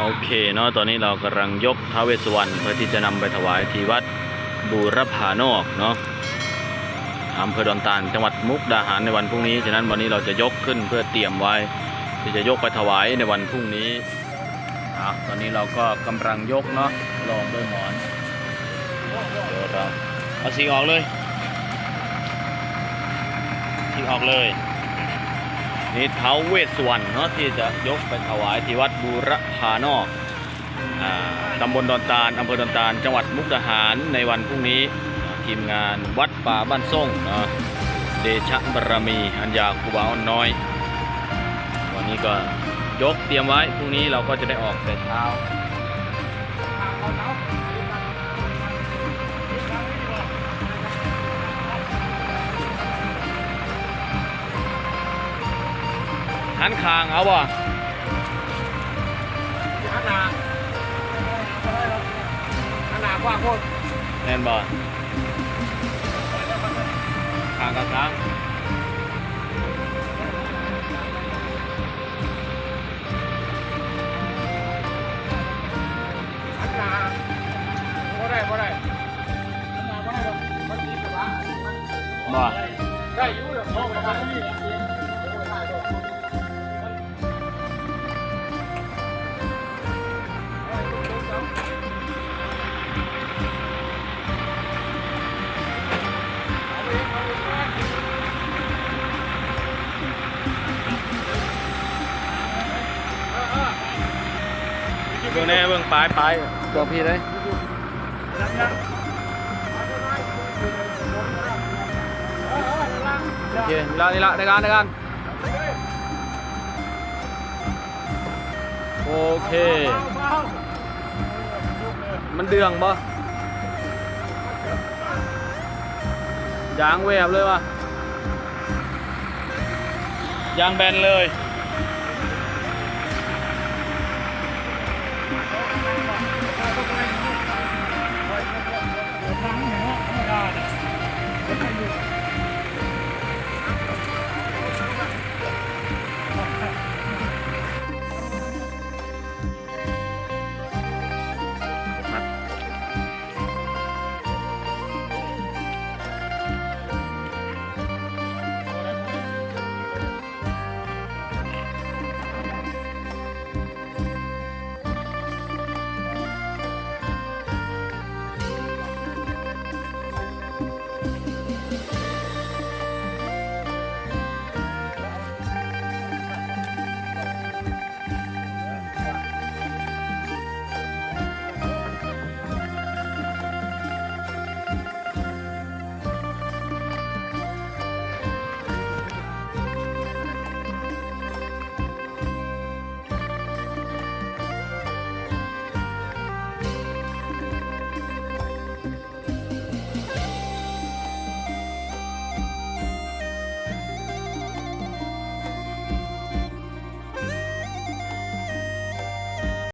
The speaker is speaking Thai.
โอเคเนาะตอนนี้เรากำลังยกท้าวเวสสุวรรณเพื่อที่จะนำไปถวายที่วัดบูรพานอกเนาะอำเภอดอนตาลจังหวัดมุกดาหารในวันพรุ่งนี้ ฉะนั้นวันนี้เราจะยกขึ้นเพื่อเตรียมไว้ ที่จะยกไปถวายในวันพรุ่งนี้อะตอนนี้เราก็กำลังยกเนาะลองด้วยหมอนเดี๋ยวเราเอาสีออกเลยสีออกเลย นี่เท้าเวสสวรรณเนาะที่จะยกไปถวายที่วัดบูรพานอกตำบลดอนตาลอำเภอดอนตาลจังหวัดมุกดาหารในวันพรุ่งนี้ทีมงานวัดป่าบ้านส่งเดชะบารมีอัญญาครูบาอ้อนน้อย วันนี้ก็ยกเตรียมไว้พรุ่งนี้เราก็จะได้ออกแต่เช้า หันคางเอาบ่ขนาดขนาดกว้างโคตรแน่นบ่คางกับคางขนาดบ่ได้บ่ได้ขนาดบ่ได้หรอกมันมีกระบะบ่ได้อยู่เดี๋ยวเขากระบะ เบิ่งแน่เบิ่งปลายปลายตัวพี่เลยโอเคนี่ละนี่ละในการในการโอเค มันเดืองบ่ยางแวบเลยวะยางแบนเลย